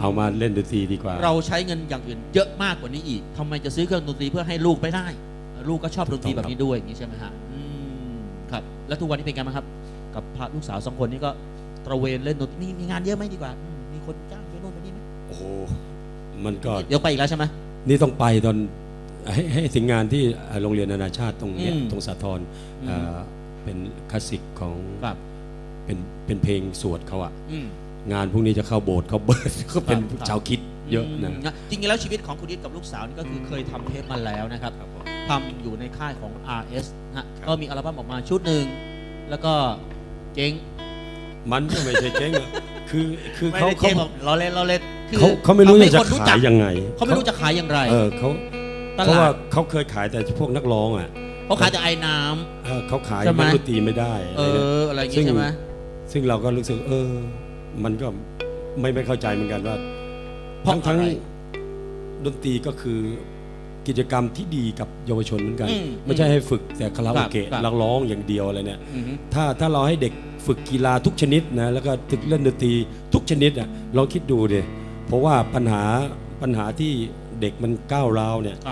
เอามาเล่นดนตรีดีกว่า เราใช้เงินอย่างอื่นเยอะมากกว่านี้อีกทำไมจะซื้อเครื่องดนตรีเพื่อให้ลูกไม่ได้ ลูกก็ชอบดนตรีแบบนี้ด้วยอย่างนี้ใช่ไหมฮะอืมครับ แล้วทุกวันนี้เป็นไงบ้างครับ กับพระลูกสาวสองคนนี้ก็ตระเวนเล่นดนตรีมีมีงานเยอะไหมดีกว่าอืมมีคนจ้างไปโน่นไปนี่ไหมโอ้โหมันก็เดี๋ยวไปอีกแล้วใช่ไหม นี่ต้องไปตอนให้ให้ถึงงานที่อ่าโรงเรียนนานาชาติตรงเนี้ยอืมตรงสาทรอืมอ่าเป็นคลาสสิกของครับ เป็นเป็นเพลงสวดเขาอะ อืม งานพวกนี้จะเข้าโบสถ์เขาเบิร์ดเขาเป็นครับ ชาวคริดเยอะนะ มจริงๆแล้วชีวิตของคุณนิดกับลูกสาวนี่ก็คือเคยทำเทปมาแล้วนะครับทำอยู่ในค่ายของ RS นะฮะก็มีอัลบั้มออกมาชุดหนึ่งแล้วก็เจ๊งมันก็ไม่ใช่เจ๊งอะคือคือไม่เขาได้เขาเจ๊งหรอกเราเล่นเราเล่นคือเขาเขาไม่รู้ทำให้จะคนรู้ขาจักยยังไงเขาไม่รู้จะขายอย่างไร เออเขาตเพราะลาว่าดเขาเคยขายแต่พวกนักร้องอะเขาขายแต่ไอ้น้ำ เออเขาขายใช่ไหม นักดนตรีไม่ได้เออะไรเนี่ย ออะไรอย่างซึ่งี้ง ใช่ไหมซึ่งเราก็รู้สึกเออ มันก็ไม่ไม่เข้าใจเหมือนกันว่าเพราะทั้งทั้งอะไรดนตรีก็คือกิจกรรมที่ดีกับเยาวชนเหมือนกันอืมไม่ใช่ให้ฝึกแต่คาราโอเกะครับนักร้องอย่างเดียวอะไรเนี่ยอือฮึถ้าถ้าเราให้เด็กฝึกกีฬาทุกชนิดนะแล้วก็ฝึกเล่นดนตรีทุกชนิดอะลองคิดดูดิเพราะว่าปัญหาปัญหาที่เด็กมันก้าวร้าวเนี่ยค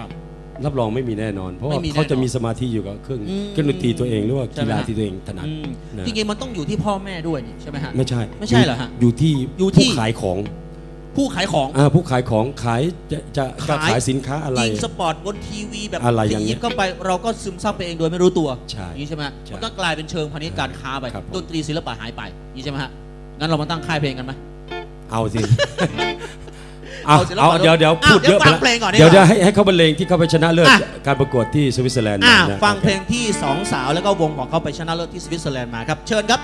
รับรับรองไม่มีแน่นอน เพราะว่าไม่มีแน่นอนเขาจะมีสมาธิอยู่กับเครื่องอืมเครื่องดนตรีตัวเองหรือว่าใช่กีไหมฬาฮะ ที่ตัวเองถนัดอืมนะจริงๆมันต้องอยู่ที่พ่อแม่ด้วยนี่ใช่ไหมฮะ ไม่ใช่ไม่ใช่เหรอฮะอยู่ที่อยู่ที่ ผู้ขายของผู้ขายของ อ่าผู้ขายของขายจะจะจะขาย ขายสินค้าอะไร ยิงสปอร์ตบนทีวีแบบอะไรอย่างเงี้ยที่เข้าไปเราก็ซึมซับไปเองโดยไม่รู้ตัวใช่อย่างนี้ใช่ไหมใช่มันก็กลายเป็นเชิงพาณิชย์การค้าไปครับผม ดนตรีศิลปะหายไปอย่างนี้ใช่ไหมฮะงั้นเรามาตั้งค่ายเพลงกันไหมเอาสิ เอาเอาศิลปะเอาเดี๋ยวเดี๋ยวอ้าวพูดเยอะเดี๋ยวฟังไปเพลงก่อนดีเดี๋ยวกว่าเดี๋ยวให้ให้เขาบรรเลงที่เขาไปชนะเลิศอะ การประกวดที่สวิตเซอร์แลนด์อะนะฟังโอคเพลงที่สองสาวแล้วก็วงของเขาไปชนะเลิศที่สวิตเซอร์แลนด์มาครับ เชิญครับ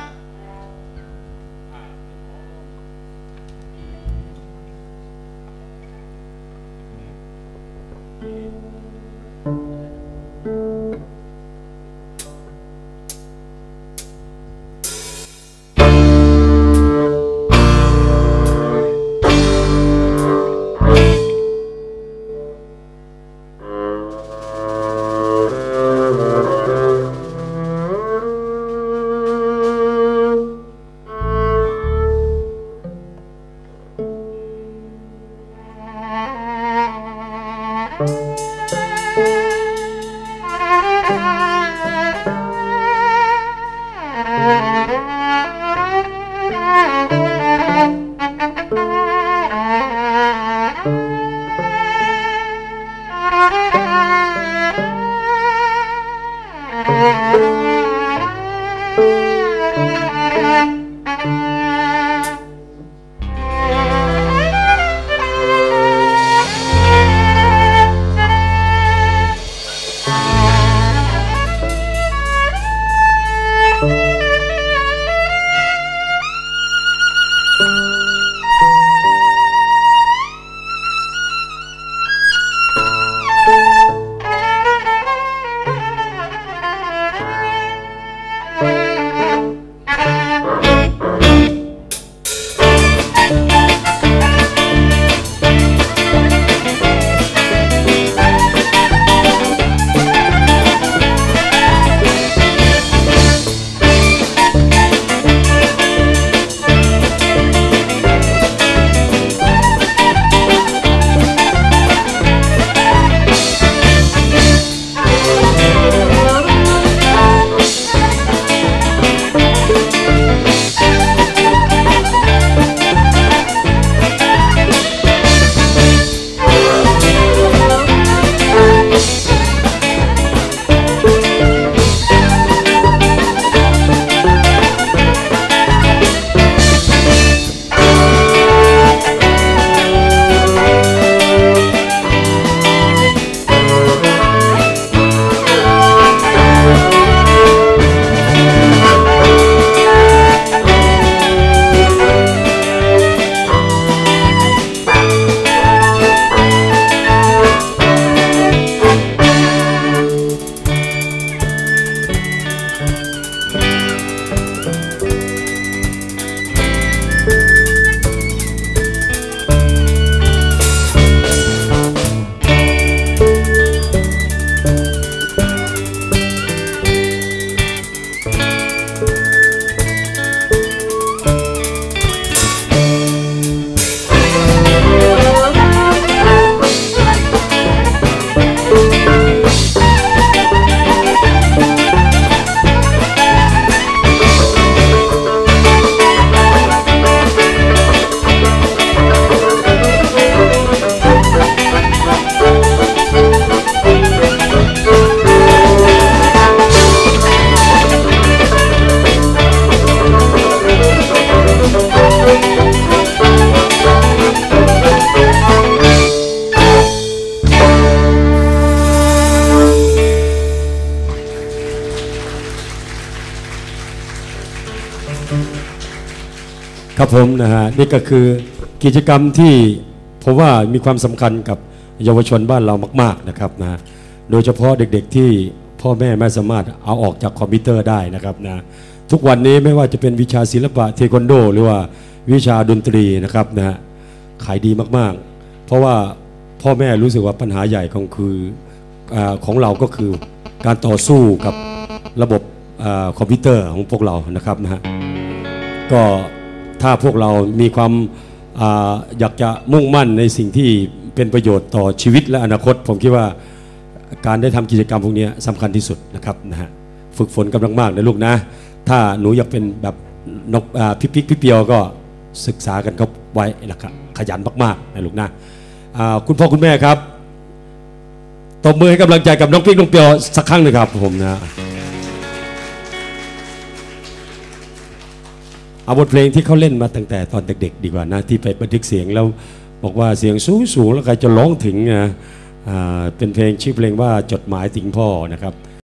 ผมนะฮะนี่ก็คือกิจกรรมที่ผมว่ามีความสำคัญกับเยาวชนบ้านเรามาก ๆนะครับนะโดยเฉพาะเด็กๆที่พ่อแม่ไม่สามารถเอาออกจากคอมพิวเตอร์ได้นะครับนะทุกวันนี้ไม่ว่าจะเป็นวิชาศิลปะเทควันโด หรือว่าวิชาดนตรีนะครับนะขายดีมากๆ เพราะว่าพ่อแม่รู้สึกว่าปัญหาใหญ่ของคืออาของเราก็คือการต่อสู้กับระบบอาคอมพิวเตอร์ของพวกเรานะครับนะฮะก็ ถ้าพวกเรามีความออยากจะมุ่งมั่นในสิ่งที่เป็นประโยชน์ต่อชีวิตและอนาคต ผมคิดว่าการได้ทำกิจกรรมพวกนี้สำคัญที่สุดนะครับนะฮะฝึกฝนกำลังมากนะลูกนะ ถ้าหนูอยากเป็นแบบนกอ่าพิพิกพิเปียวก็ศึกษากันเขาไว้นะครับขยันมากๆนะลูกนะอ่าคุณพ่อคุณแม่ครับตบมือให้กำลังใจกับน้องพิกน้องเปียวสักครั้งหนึ่งครับผมนะ เอาบทเพลงที่เขาเล่นมาตั้งแต่ตอนเด็ก ๆ ดีกว่านะที่ไปบันทึกเสียงแล้วบอกว่าเสียงสูงสูงๆแล้วใครจะร้องถึงนะเป็นเพลงชื่อเพลงว่าจดหมายถึงพ่อนะครับ